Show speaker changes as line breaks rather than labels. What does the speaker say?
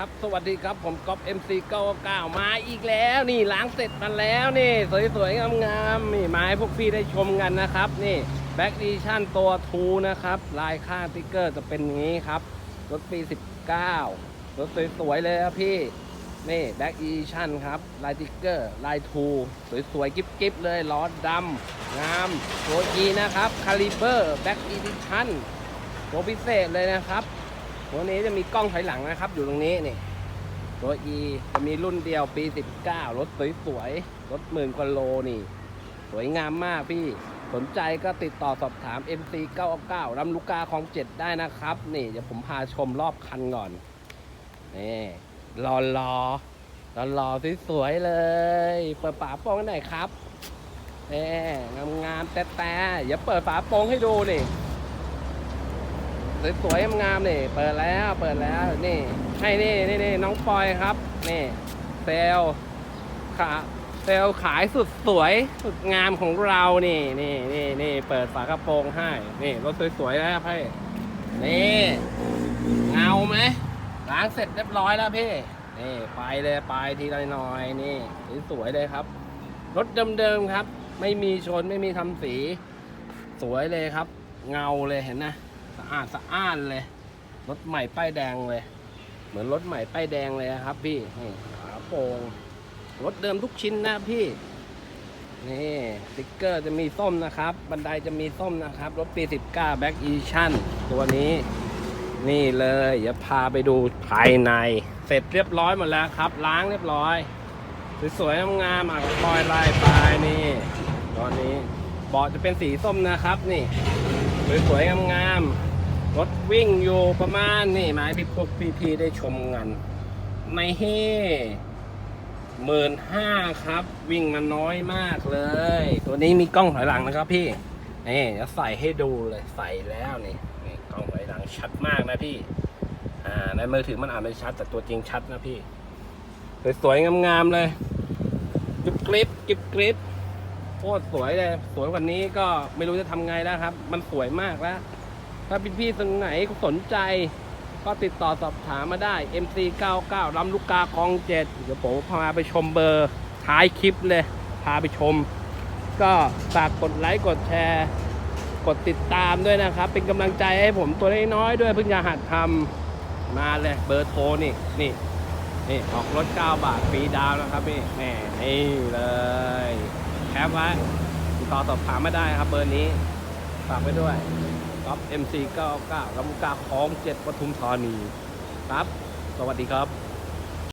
ครับ สวัสดีครับ ผมก๊อฟ MC 99มาอีกแล้ว นี่ล้างเสร็จมาแล้วนี่ สวยๆ งามๆ นี่มาให้พวกพี่ได้ชมกันนะครับ นี่แบ็กดีชั่นตัวทูนะครับ ลายข้างติ๊กเกอร์จะเป็นอย่างนี้ครับ รถปี 19 รถสวยๆ เลยครับพี่ นี่แบ็กอีชั่นครับ ลายติ๊กเกอร์ ลายทูสวยๆ กิ๊บๆ เลยล้อดำงามตัวอีนะครับคาลิเบอร์แบ็กอีชั่นตัวพิเศษเลยนะครับ ตัวนี้จะมีกล้องถอยหลังนะครับ อยู่ตรงนี้นี่ตัว E จะมีรุ่นเดียวปี 19 รถสวยๆ รถหมื่นกว่าโลนี่ สวยงามมากพี่ สนใจก็ติดต่อสอบถาม MC 99ลำลูกกาของ 7 ได้นะครับ นี่เดี๋ยวผมพาชมรอบคันก่อน นี่รอรอรอรอสวยๆเลย เปิดฝาโปรงหน่อยครับเอ๊งามงามๆแต่แต่อย่าเปิดฝาโปรงให้ดูนี่ สวยๆงามๆนี่ เปิดแล้วเปิดแล้วนี่ให้นี่นี่นี่น้องปอยครับ นี่เซลขาเซลขายสุดสวยสุดงามของเรานี่นี่นี่นี่เปิดฝากระโปรงให้ นี่รถสวยๆนะครับพี่นี่เงาไหมล้างเสร็จเรียบร้อยแล้วพี่นี่ไปเลยไปทีละหน่อยนี่สวยๆเลยครับ รถเดิมๆครับ ไม่มีชนไม่มีทำสี สวยเลยครับ เงาเลยเห็นนะ สะอาดสะอ้านเลย รถใหม่ป้ายแดงเลย เหมือนรถใหม่ป้ายแดงเลยครับพี่นี่ฝาโปร่งรถเดิมทุกชิ้นนะพี่นี่สติ๊กเกอร์จะมีส้มนะครับ บันไดจะมีส้มนะครับ รถปี 19 Back Edition ตัวนี้ นี่เลยอย่าพาไปดูภายใน เสร็จเรียบร้อยหมดแล้วครับ ล้างเรียบร้อย สวยๆงามๆอะคอยไล่ไปนี่ตอนนี้เบาะจะเป็นสีส้มนะครับนี่ สวยๆงามๆรถวิ่งอยู่ประมาณนี่มาพี่พวกพี่ๆได้ชมกันในเฮ่หมื่นห้าครับ วิ่งมาน้อยมากเลย ตัวนี้มีกล้องถอยหลังนะครับพี่นี่จะใส่ให้ดูเลยใส่แล้วนี่นี่กล้องถอยหลังชัดมากนะพี่อ่าในมือถือมันอ่านไม่ชัดแต่ตัวจริงชัดนะพี่สวยๆงามๆเลยจุบกริบจุบกริบ ตรสวยเลย สวยกว่านี้ก็ไม่รู้จะทำไงแล้วครับ มันสวยมากแล้ว ถ้าพี่ๆตรงไหนสนใจ ก็ติดต่อสอบถามมาได้ MC 99 ลำลูกกาคลองเจ็ดเดี๋ยวผมพาไปชมเบอร์ท้ายคลิปเลย พาไปชม ก็ฝากกดไลค์กดแชร์ กดติดตามด้วยนะครับ เป็นกำลังใจให้ผมตัวน้อยๆด้วยเพิ่งจะหัดทำมาเลยเบอร์โทรนี่นี่นี่ออกรถ 9 บาทฟรีดาวนะครับพี่แหม่นี่เลย ปไว้ติดต่อสอบถามไม่ได้ครับเบอร์นี้ฝากไว้ด้วยก๊อฟ MC 99ลำลูกกาของเจ็ดปทุมธานีครับ สวัสดีครับ